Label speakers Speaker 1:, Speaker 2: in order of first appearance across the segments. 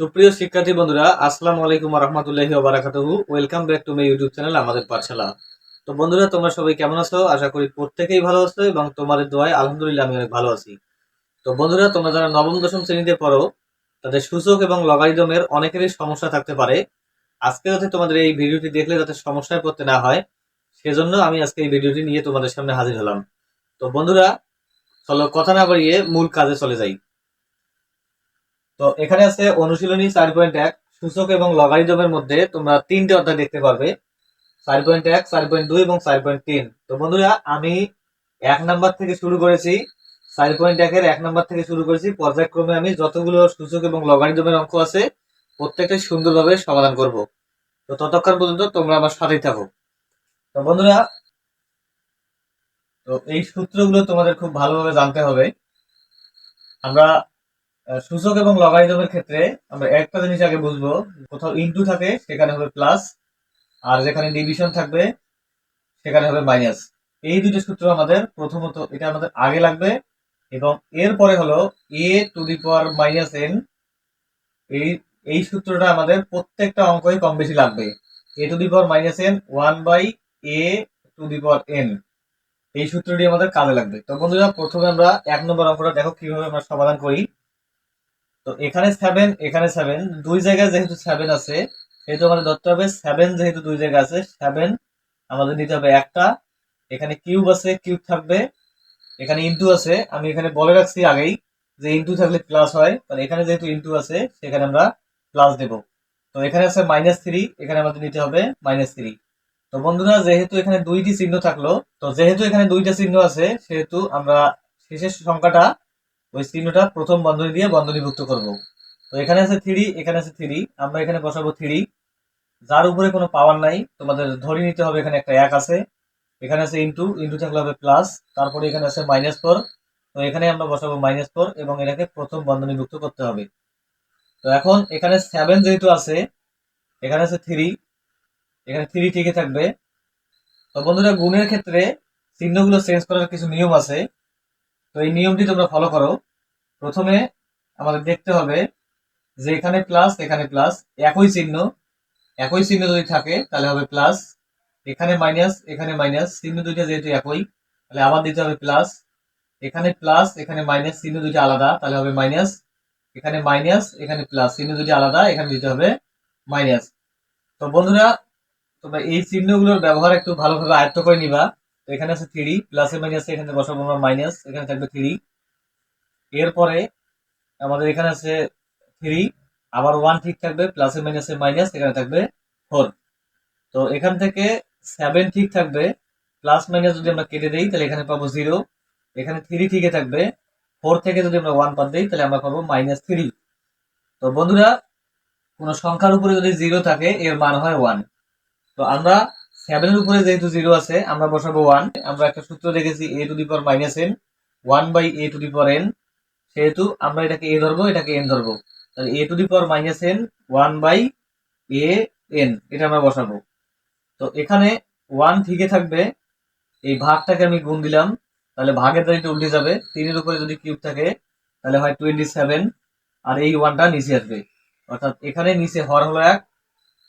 Speaker 1: সুপ্রিয় শিক্ষার্থী বন্ধুরা, আসসালামু আলাইকুম রহমতুল্লাহি ওবারাকাতুহু welcome back to my YouTube channel আমাদের পাঠশালা। তো বন্ধুরা, তোমরা সবাই কেমন আছো? আশা করি প্রত্যেকেই ভালো আছো এবং তোমাদের দোয়ায় আলহামদুলিল্লাহ আমি অনেক ভালো আছি। তো বন্ধুরা, তোমরা যারা নবম, দশম শ্রেণীতে পড়ো, তাদের সূচক এবং লগারিদমের অনেকেরই সমস্যা থাকতে পারে। আজকে যাতে তোমাদের এই ভিডিওটি দেখলে যাতে সমস্যায় পড়তে না হয়, সেজন্য আমি আজকে এই ভিডিওটি নিয়ে তোমাদের সামনে হাজির হলাম। তো বন্ধুরা, চলো কথা না বাড়িয়ে মূল কাজে চলে যাই। তো এখানে আছে অনুশীলনী চার পয়েন্ট এক, সূচক এবং লগারিদমের মধ্যে তোমরা তিনটে অধ্যায় দেখতে পারবে। চার পয়েন্ট এক, চার পয়েন্ট দুই এবং চার পয়েন্ট তিন। তো বন্ধুরা, আমি এক নাম্বার থেকে শুরু করেছি, চার পয়েন্ট একের এক নাম্বার থেকে শুরু করেছি। পর্যায়ক্রমে আমি যতগুলো সূচক এবং লগারিদমের অঙ্ক আছে, প্রত্যেকটাই সুন্দরভাবে সমাধান করব। তো ততক্ষণ পর্যন্ত তোমরা আমার সাথেই থাকো। তো বন্ধুরা, তো এই সূত্রগুলো তোমাদের খুব ভালোভাবে জানতে হবে। আমরা সূচক এবং লগারিদমের ক্ষেত্রে আমরা একটা জিনিস আগে বুঝব। কোথাও ইনটু থাকে, সেখানে হবে প্লাস আর যেখানে ডিভিশন থাকবে, সেখানে হবে মাইনাস এই দুটো সূত্র আমাদের প্রথমত, এটা আমাদের আগে লাগবে, এবং এরপরে হলো a to the power minus n এই এই সূত্রটা আমাদের প্রত্যেকটা অঙ্কই কম বেশি লাগবে। A to the power minus n one by a to the power n এই সূত্রটি আমাদের কাজে লাগবে। তো বন্ধুরা, প্রথমে আমরা এক নম্বর অঙ্কটা দেখো কীভাবে আমরা সমাধান করি। তো এখানে সেভেন এখানে সেভেন দুই জায়গায় যেহেতু সেভেন আছে, সেহেতু আমাদের ধরতে হবে সেভেন যেহেতু দুই জায়গায় আছে সেভেন আমাদের নিতে হবে একটা। এখানে কিউব আছে কিউব থাকবে। এখানে ইন্টু আছে। আমি এখানে বলে রাখছি আগেই যে ইন্টু থাকলে প্লাস হয় তাহলে এখানে যেহেতু ইন্টু আছে, সেখানে আমরা প্লাস দেব। তো এখানে আছে মাইনাস থ্রি এখানে আমাদের নিতে হবে মাইনাস থ্রি তো বন্ধুরা, যেহেতু এখানে দুইটি চিহ্ন থাকল, তো যেহেতু এখানে দুইটা চিহ্ন আছে, সেহেতু আমরা শেষের সংখ্যাটা ওই চিহ্নটা প্রথম বন্ধনী দিয়ে বন্ধনীভুক্ত করব। তো এখানে আছে থ্রি, এখানে আছে থ্রি, আমরা এখানে বসাবো থ্রি। যার উপরে কোনো পাওয়ার নাই, তোমাদের ধরে নিতে হবে এখানে একটা এক আছে। এখানে আছে ইন্টু ইন্টু থাকলে হবে প্লাস তারপরে এখানে আছে মাইনাস ফোর তো এখানে আমরা বসাবো মাইনাস ফোর এবং এটাকে প্রথম বন্ধনীভুক্ত করতে হবে। তো এখন এখানে সেভেন যেহেতু আছে, এখানে আছে থ্রি এখানে থ্রি ঠিকই থাকবে। তো বন্ধুরা, গুণের ক্ষেত্রে চিহ্নগুলো চেঞ্জ করার কিছু নিয়ম আছে। তো এই নিয়মটি তোমরা ফলো করো। প্রথমে আমাদের দেখতে হবে যে এখানে প্লাস এখানে প্লাস একই চিহ্ন। একই চিহ্ন যদি থাকে, তাহলে হবে প্লাস এখানে মাইনাস এখানে মাইনাস চিহ্ন দুইটা যেহেতু একই, তাহলে আবার দিতে হবে প্লাস এখানে প্লাস এখানে মাইনাস চিহ্ন দুইটা আলাদা, তাহলে হবে মাইনাস এখানে মাইনাস এখানে প্লাস চিহ্ন দুইটা আলাদা, এখানে দিতে হবে মাইনাস তো বন্ধুরা, তোমরা এই চিহ্নগুলোর ব্যবহার একটু ভালোভাবে আয়ত্ত করে নিবা। তো এখানে আছে থ্রি প্লাসে মাইনাসে এখানে বসাবো আমরা মাইনাস এখানে থাকবে থ্রি এরপরে আমাদের এখানে আছে থ্রি আবার ওয়ান ঠিক থাকবে প্লাসে মাইনাসে মাইনাস এখানে থাকবে ফোর তো এখান থেকে সেভেন ঠিক থাকবে প্লাস মাইনাস যদি আমরা কেটে দিই, তাহলে এখানে পাবো জিরো এখানে থ্রি ঠিকই থাকবে ফোর থেকে যদি আমরা ওয়ান বাদ দিই, তাহলে আমরা পাবো মাইনাস থ্রি তো বন্ধুরা, কোনো সংখ্যার উপরে যদি জিরো থাকে, এর মান হয় ওয়ান তো আমরা সেভেনের উপরে যেহেতু জিরো আছে, আমরা বসাবো ওয়ান আমরা একটা সূত্র দেখেছি a to the power minus n one by a to the power n সেহেতু আমরা এটাকে এ ধরবো, এটাকে এন ধরবো। তাহলে a to the power minus n one by a n এটা আমরা বসাবো। তো এখানে ওয়ান ঠিকই থাকবে, এই ভাগটাকে আমি গুণ দিলাম, তাহলে ভাগের দাঁড়িয়ে উল্টে যাবে। তিনের উপরে যদি কিউব থাকে, তাহলে হয় টোয়েন্টি সেভেন আর এই ওয়ানটা নিচে আসবে। অর্থাৎ এখানে নিচে হর হলো এক,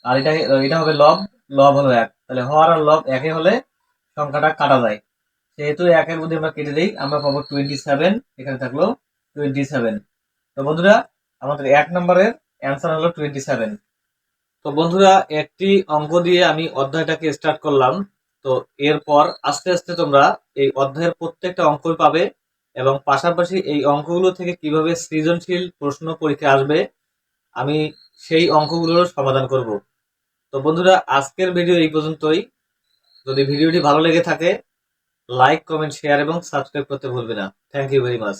Speaker 1: আর এটা এটা হবে লব লব হলো এক। তাহলে হর আর লব একে হলে সংখ্যাটা কাটা যায়। সেহেতু একের মধ্যে আমরা কেটে দিই, আমরা পাবো টোয়েন্টি সেভেন এখানে থাকল টোয়েন্টি সেভেন তো বন্ধুরা, আমাদের এক নম্বরের অ্যান্সার হলো টোয়েন্টি সেভেন তো বন্ধুরা, একটি অঙ্ক দিয়ে আমি অধ্যায়টাকে স্টার্ট করলাম। তো এরপর আস্তে আস্তে তোমরা এই অধ্যায়ের প্রত্যেকটা অঙ্কই পাবে এবং পাশাপাশি এই অঙ্কগুলো থেকে কীভাবে সৃজনশীল প্রশ্ন পরীক্ষা আসবে, আমি সেই অঙ্কগুলোর সমাধান করব। তো বন্ধুরা, আজকের ভিডিও এই পর্যন্তই। যদি ভিডিওটি ভালো লেগে থাকে লাইক কমেন্ট শেয়ার এবং সাবস্ক্রাইব করতে ভুলবে না। Thank you very much